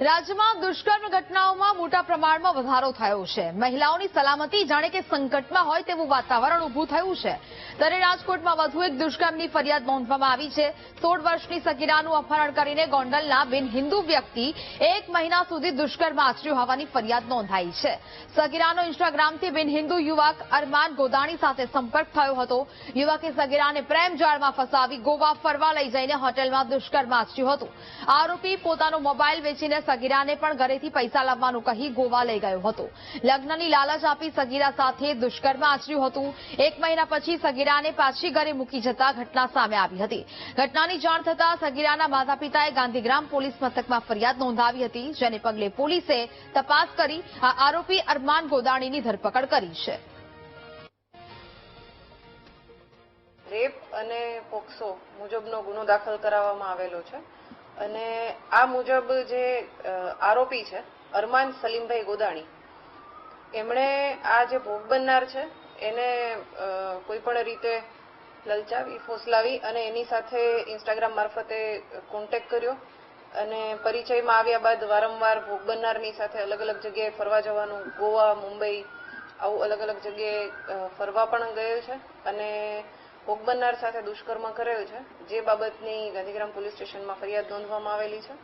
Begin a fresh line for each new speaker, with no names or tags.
રાજ્યમાં દુષ્કર્મ ઘટનાઓમાં મોટા પ્રમાણમાં વધારો થયો છે. મહિલાઓની સલામતી જાણે કે સંકટમાં હોય તેવું વાતાવરણ ઉભું થયું છે. ત્યારે રાજકોટમાં વધુ એક દુષ્કર્મની ફરિયાદ નોંધવામાં આવી છે. સોળ વર્ષની સગીરાનું અપહરણ કરીને ગોંડલના બિન હિન્દુ વ્યક્તિ એક મહિના સુધી દુષ્કર્મ આચર્યું હોવાની ફરિયાદ નોંધાઈ છે. સગીરાનો ઇન્સ્ટાગ્રામથી બિન હિન્દુ યુવક અરમાન ગોદાણી સાથે સંપર્ક થયો હતો. યુવકે સગીરાને પ્રેમ જાળમાં ફસાવી ગોવા ફરવા લઈ જઈને હોટેલમાં દુષ્કર્મ આચર્યું હતું. આરોપી પોતાનો મોબાઈલ વેચીને સગીરાને પણ ઘરેથી પૈસા લાવવાનું કહી ગોવા લઈ ગયો હતો. લગ્નની લાલચ આપી સગીરા સાથે દુષ્કર્મ આચર્યું હતું. એક મહિના પછી સગીરાને પાછી ઘરે મૂકી જતા ઘટના સામે આવી હતી. ઘટનાની જાણ થતાં સગીરાના માતા પિતાએ ગાંધીગ્રામ પોલીસ મથકમાં ફરિયાદ નોંધાવી હતી, જેને પગલે પોલીસે તપાસ કરી આરોપી અરમાન ગોદાણીની ધરપકડ કરી છે.
રેપ અને પોક્સો મુજબનો ગુનો દાખલ કરાવવામાં આવેલો છે. અને આ મુજબ જે આરોપી છે, અરમાન સલીમભાઈ ગોદાણી, એમણે આ જે ભોગ બનનાર છે, એને કોઈ પણ રીતે લલચાવી, ફોસલાવી અને એની સાથે ઇન્સ્ટાગ્રામ મારફતે કોન્ટેક્ટ કર્યો અને પરિચયમાં આવ્યા બાદ વારંવાર ભોગ બનનારની સાથે અલગ અલગ જગ્યાએ ફરવા જવાનું, ગોવા, મુંબઈ, આવું અલગ અલગ જગ્યાએ ફરવા પણ ગયેલ છે અને ભોગ બનનાર સાથે દુષ્કર્મ કરેલ છે? જે બાબતની ગાંધીગ્રામ પોલીસ સ્ટેશનમાં ફરિયાદ નોંધવામાં આવેલી છે?